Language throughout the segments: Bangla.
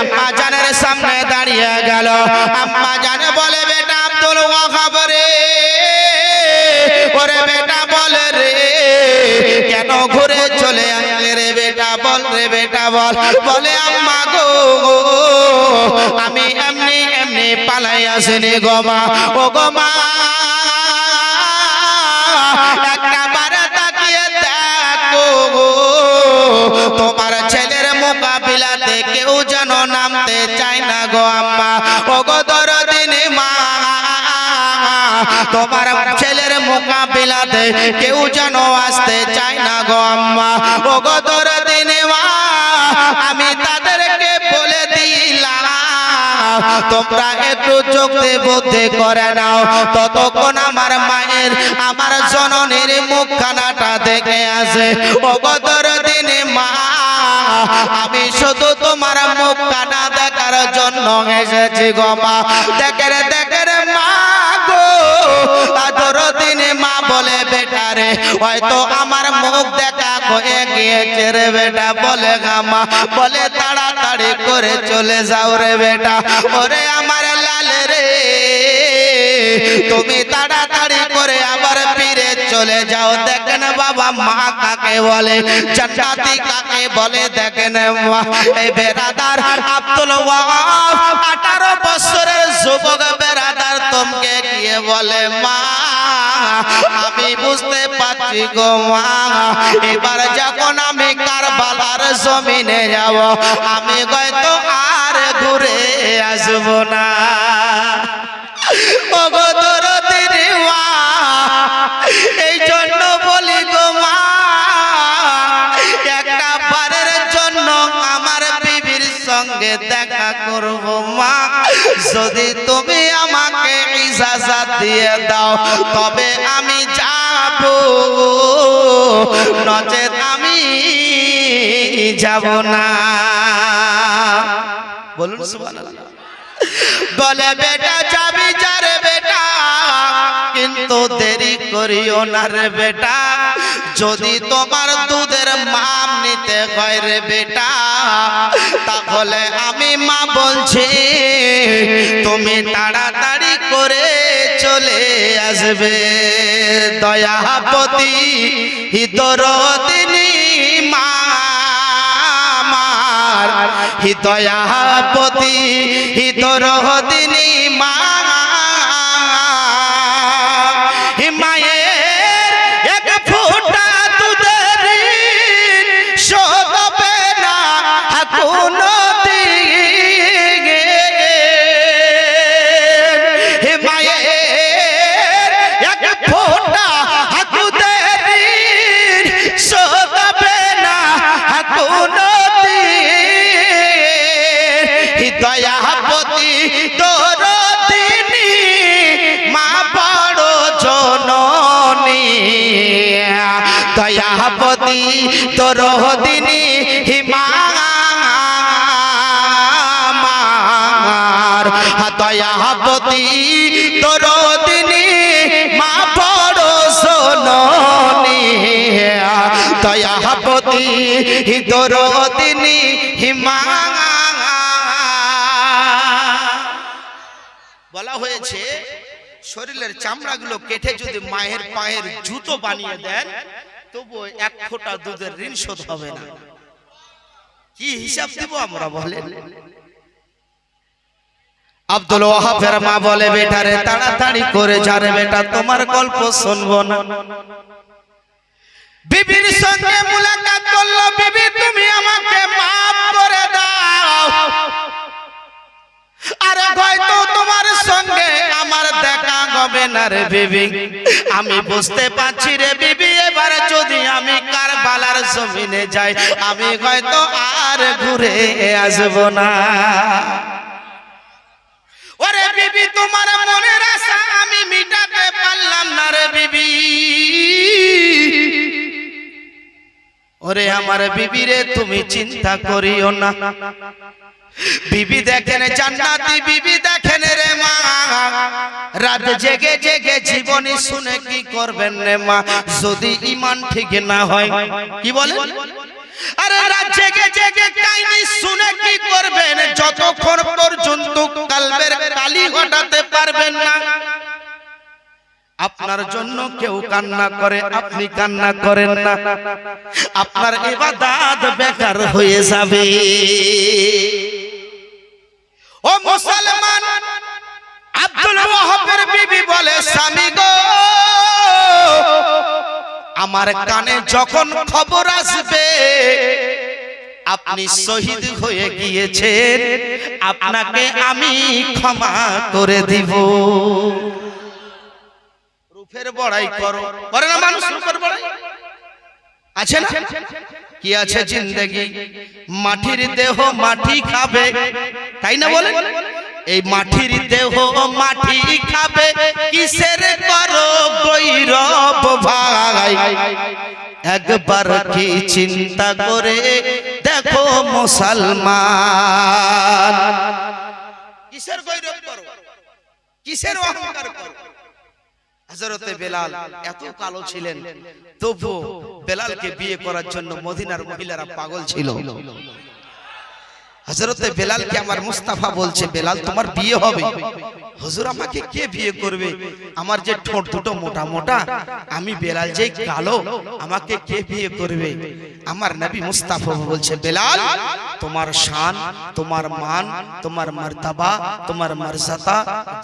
আম্মা জানের সামনে দাঁড়িয়ে গেল। আম্মা জানে বলে, বেটা আব্দুল ওয়াহাব রে। ওরে বেটা বল রে, কেন ঘুরে চলে আসলে রে বেটা বল রে বেটা বল। বলে, আম্মা গো, আমি এমনি এমনি পালাই আসিনি গো মা। ও গো মা তোমার ছেলের মোকাবিলাতে কেউ যেন আসতে চায় না গো আম্মা। ও গো দরদিনী মা, আমি তাদেরকে বলে দিলাম, তোমরা একটু চোখে বুদ্ধি করে নাও। ততক্ষণ আমার মায়ের, আমার জননীর মুখখানাটা দেখে আসে। ও অগতর দিনে মা, আমি শুধু তোমার মুখখানা দেখার জন্য এসেছি গো মা। দেখে রে দেখে রে মা গো আদর দিনে মা বলে, বেটা রে, হয়তো আমার মুখ দেখা হয়ে গিয়েছে রে বেটা, বলে গামা বলে তাড়াতাড়ি করে চলে যাও রে বেটা, ওরে আমার লাল রে, তুমি তাড়াতাড়ি করে আবার ফিরে চলে যাও, দেখেন বাবা মা কাকে বলে, জান্নাতি কাকে বলে, দেখেন মা, এই বেরাদার আব্দুল ওয়াহাব 18 বছরের যুবক গিয়ে বলে, মা, আমি বুঝতে পারছি গো মা, এবার যখন আমি কার কারবালার জমিনে যাব, আমি হয়তো আর ঘুরে আসব না। ওগো সঙ্গে দেখা করব, মা। যদি তুমি আমাকে ইজাজত দিয়ে দাও, তবে আমি যাব। নচেত আমি যাব না। বলুন, সুবহানাল্লাহ। বলে, বেটা, যাবি যারে বেটা, কিন্তু দেরি করিও না রে বেটা। যদি তোমার দুধের মাপ নিতে হয় রে বেটা, তাহলে আমি মা বলছি, তুমি তাড়াতাড়ি করে চলে আসবে। দয়াপতি হিতরদিনী মা আমার হিতয়াপতি হিতরহদিনী মা দয়াপতি তোর দিনী হিমা মার দয়াপতি তোর দিনী মা বড় সোননী দয়াপতি তোর দিনী হিমা বলা হয়েছে, শরীরের চামড়াগুলো কেটে যদি মায়ের পায়ের জুতো বানিয়ে দেন তবু এক ফোঁটা দুধের ঋণ শোধ হবে না। কি হিসাব দিব আমরা বলেন? আব্দুল ওয়াহাবের মা বলে বেটারে তাড়াতাড়ি করে যারে বেটা তোমার গল্প শুনব না। বিবির সঙ্গে মুলাকাত করল বিবি তুমি আমাকে মাফ করে দাও। আরে হয়তো তোমার সঙ্গে আমার দেখা হবে না রে বিবি। আমি বুঝতে পারছি রে বিবি এবার জমিনে যাই, আমি হয়তো আর ঘুরে আসব না। ওরে বিবি, তোমার মনের আশা আমি মিটাতে পারলাম না রে বিবি। ওরে আমার বিবিরে তুমি চিন্তা করিও না। বিবি দেখেন জান্নাতি বিবি দেখেন রে মা। রাত জেগে জেগে জীবনী শুনে কি করবেন রে মা? যদি ইমান ঠিক না হয় কি বলেন? আরে রাত জেগে জেগে কাহিনী শুনে কি করবেন? যতক্ষণ পর্যন্ত কালবের কালি ঘটাতে পারবেন না। যত কান্না করে, আপনি কান্না করেন না। আপনার ইবাদত বেকার হয়ে যাবে। ও মুসলমান, আব্দুল ওয়াহাবের বিবি বলে, স্বামী গো, আমার কানে যখন খবর আসবে, আপনি শহীদ হয়ে গিয়েছেন। আপনাকে আমি ক্ষমা করে দিব। রূপের বড়াই করো। করে না মানুষ রূপের বড়াই? আছে না? কি আছে জিন্দগি? মাটির দেহ মাটি খাবে। তাই না বলে এই মাটির দেহ মাটি খাবে। কিসের করো গৈরব ভাই? একবার কি চিন্তা করে দেখো মুসলমান। কিসের গৈরব করো? কিসের অহংকার করো? হজরতে বেলাল এত কালো ছিলেন। তবু বেলালকে বিয়ে করার জন্য মদিনার মহিলারা পাগল ছিল। হজরতে বেলালকে আমার মুস্তাফা বলছে বেলাল তোমার বিয়ে হবে? হুজুর আমাকে কে বিয়ে করবে? আমার যে ঠোঁট দুটো মোটা মোটা আমি বেলাল যে কালো আমাকে কে বিয়ে করবে? আমার নবী মুস্তাফা বলছে বেলাল তোমার শান তোমার মান তোমার মর্তবা তোমার মর্যাদা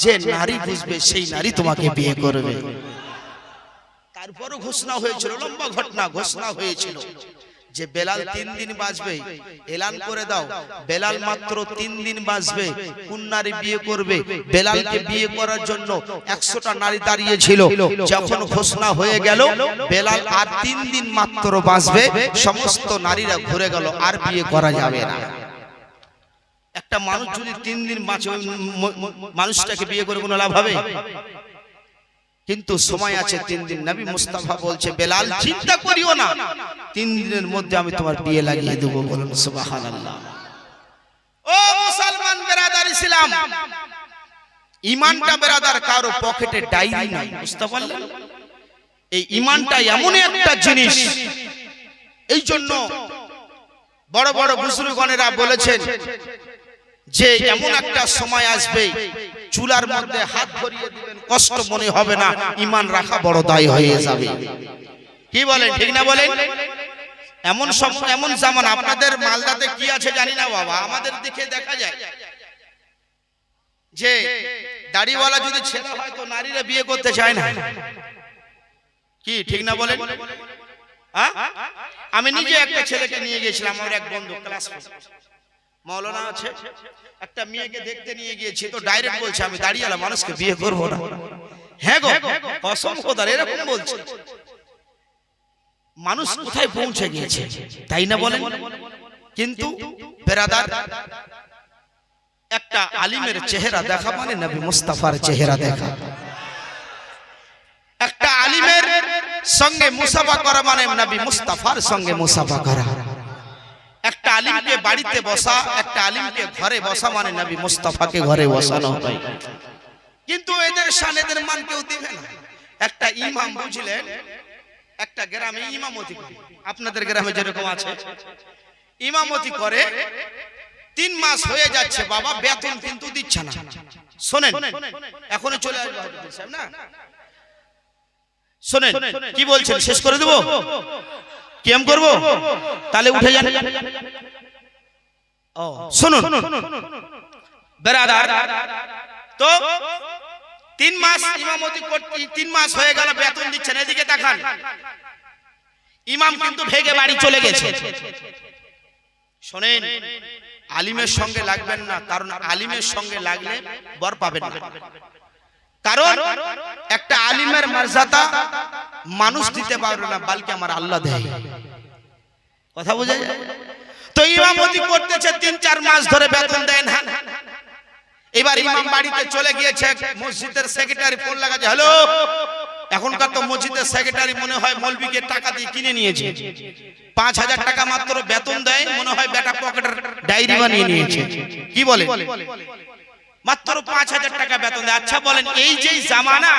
যে নারী বুঝবে সেই নারী তোমাকে বিয়ে করবে। তারপরও ঘোষণা হয়েছিল লম্বা ঘটনা ঘোষণা হয়েছিল। যে বেলাল তিন দিন বাঁচবে এলান করে দাও। বেলাল মাত্র তিন দিন বাঁচবে কোন নারী বিয়ে করবে। বেলালকে বিয়ে করার জন্য একশোটা নারী দাঁড়িয়েছিল যখন ঘোষণা হয়ে গেল বেলাল আর তিন দিন মাত্র বাঁচবে সমস্ত নারীরা ঘুরে গেল আর বিয়ে করা যাবে না। একটা মানুষ যদি তিন দিন বাঁচে ওই ম- ম- মানুষটাকে বিয়ে করে কোনো লাভ হবে? কিন্তু সময় আছে তিন দিন। নবী মুস্তাফা বলছে বেলাল চিন্তা করিও না। তিন দিনের মধ্যে আমি তোমার বিয়ে লাগিয়ে দেবো বলুন সুবহানাল্লাহ। ও মুসলমান বেরাদার ইসলাম ইমানটা বেরাদার কারও পকেটে ডায়েরি নাই বুঝতে পারলেন? এই ইমানটা এমন একটা জিনিস। এই জন্য বড় বড় বুজুর্গণেরা বলেছেন যে এমন একটা সময় আসবে চুলার মধ্যে হাত ধরিয়ে দিবেন কষ্ট মনে হবে না ইমান রাখা বড় দায় হয়ে যাবে। কি বলেন ঠিক না বলেন? এমন সময় এমন জামান আপনাদের মালদাতে কি আছে জানি না বাবা আমাদের দিকে দেখা যায়। যে দাড়িওয়ালা যদি ছেলে হয় তো নারীরা বিয়ে করতে চায় না। কি ঠিক না বলেন? আমি নিজে একটা ছেলেকে নিয়ে গিয়েছিলাম আমার এক বন্ধু ক্লাস মৌলানা আছে একটা মেয়েকে দেখতে নিয়ে গিয়েছি তো ডাইরেক্ট বলছে আমি দাঁড়িয়ে মানুষকে বিয়ে করব না। হ্যাঁ গো কসম খোদার এরকম বলছে। মানুষ কোথায় পৌঁছে গিয়েছে? তাই না বলেন? কিন্তু বেরাদার একটা আলিমের চেহারা দেখা মানে নবী মুস্তাফার চেহারা দেখা। একটা আলিমের সঙ্গে মুসাফা করা মানে নবী মুস্তাফার সঙ্গে মুসাফা করা। বাড়িতে বসা, একটা আলিমকে ঘরে বসা মানে নবী মুস্তাফাকে ঘরে বসানো হয়। কিন্তু এদের শান এদের মান কেউ দিবে না। একটা ইমাম বুঝলেন, একটা গ্রামে ইমামতি করে। আপনাদের গ্রামে যেরকম আছে। ইমামতি করে, তিন মাস হয়ে যাচ্ছে, বাবা বেতন কিন্তু দিচ্ছে না। শোনেন এখনও চলে আসবে না? শোনেন, কি বলছেন? শেষ করে দেবো? কেম করব? তাহলে উঠে যান। শুনুন। বেরাদার তো তিন মাস ইমামতি করতে তিন মাস হয়ে গেল বেতন দিচ্ছেন। এদিকে দেখান ইমাম কিন্তু ভেগে বাড়ি চলে গেছে। শোনেন আলিমের সঙ্গে লাগবেন না কারণ আলিমের সঙ্গে লাগলে বর পাবেন না। কারণ একটা আলিমের মর্যাদা মানুষ দিতে পারবে না বালকে আমার আল্লাহ দেয়। কথা বোঝা যায় তো ইমামতি করতেছে তিন, চার মাস ধরে বেতন দেয় না। এবার ইমাম বাড়িতে চলে গিয়েছে, মসজিদের সেক্রেটারি ফোন লাগাচ্ছে হ্যালো, এখনকার তো মসজিদের সেক্রেটারি মনে হয় মলবিকে টাকা দিয়ে কিনে নিয়েছে। পাঁচ হাজার টাকা মাত্র বেতন দেয়, মনে হয় বেটা পকেটের ডায়েরি বানিয়ে নিয়েছে। কি বলে? মাত্র পাঁচ হাজার টাকা বেতন দেয়। আচ্ছা বলেন, এই যে জামানা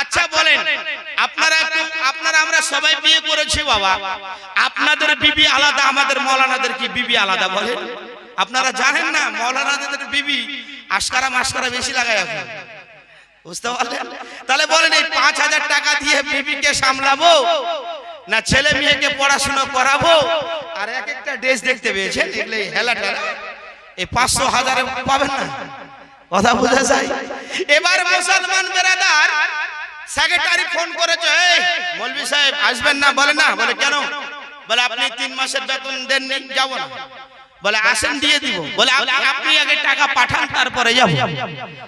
আচ্ছা বলেন আপনারা আপনারা, আমরা সবাই বিয়ে করেছি বাবা। আপনাদের বিবি আলাদা, আমাদের মৌলানাদের কি বিবি আলাদা বলেন আপনারা জানেন না, মৌলানাদের বিবি আশকারা মাস্কারা বেশি লাগায় এখন। বুঝতে পারলেন? তাহলে বলেন এই পাঁচ হাজার টাকা দিয়ে বিবিকে সামলাবো না ছেলে মেয়েকে পড়াশোনা করাবো? আর এক একটা ড্রেস দেখতে পেয়েছেন? এই হেলা টেলা। এই পাঁচশো হাজারে পাবেন না? কথা বোঝা যায়? এবার মুসলমান বেরাদার সেক্রেটারি ফোন করেছে, এই, মৌলভি সাহেব, আসবেন না? বলে না। বলে, কেন? বলে, আপনি তিন মাসের বেতন দেননি, যাব না। বলে, আসেন, দিয়ে দিব। বলে, আপনি আগে টাকা পাঠান, তারপরে যাব।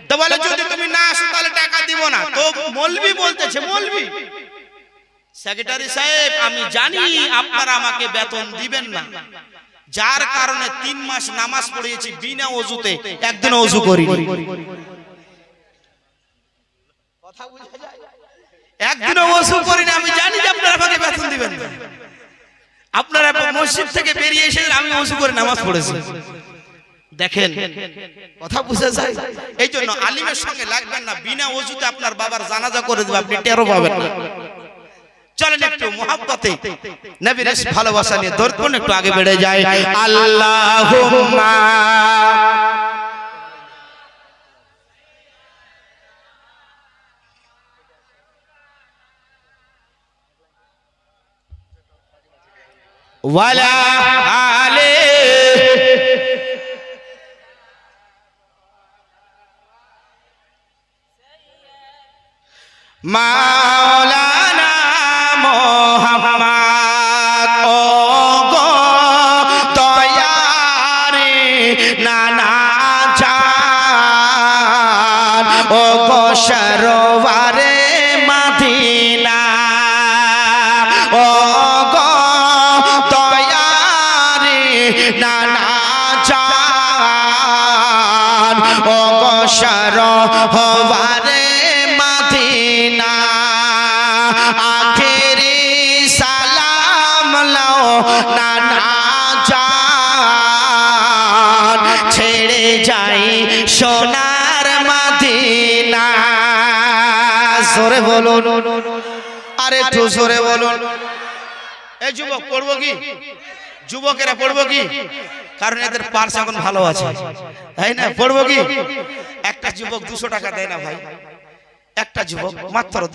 তো বলে, যদি তুমি না আসো, তাহলে টাকা দিব না। তো মৌলভি বলতেছে, মৌলভি, সেক্রেটারি সাহেব, আমি জানি আপনারা আমাকে বেতন দিবেন না। যার কারণে তিন মাস নামাজ পড়িয়েছি, বিনা অজুতে একদিন অজু করি একদিনও অজু করি না আমি জানি যে আপনারা আমাকে বেতন দিবেন। আপনারা মসজিদ থেকে বেরিয়ে এসে আমি করে নামাজ পড়েছি। দেখেন কথা বুঝে যায়? এই জন্য আলিমের সঙ্গে লাগবেন না বিনা অজুতে আপনার বাবার জানাজা করে দেবে আপনি টেরো পাবেন না। চলেন একটু নবীর ভালোবাসা নিয়ে দর্পণ একটু আগে বেড়ে যায়। আল্লাহুম্মা। ওয়ালা আলে মাওলানা মোহাম্মদ ও গো তয়ারে নানা চান ও গো সরোবরে সোনার মাদিনা। জোরে বলুন। আরে একটু জোরে বলুন। এই যুবক, পড়ব কি? যুবকেরা পড়ব কি? কারণ এদের পার্স এখন ভালো আছে। তাই না? পড়ব কি? একটা যুবক দুশো টাকা দেয় না ভাই। একটা যুবক মাত্র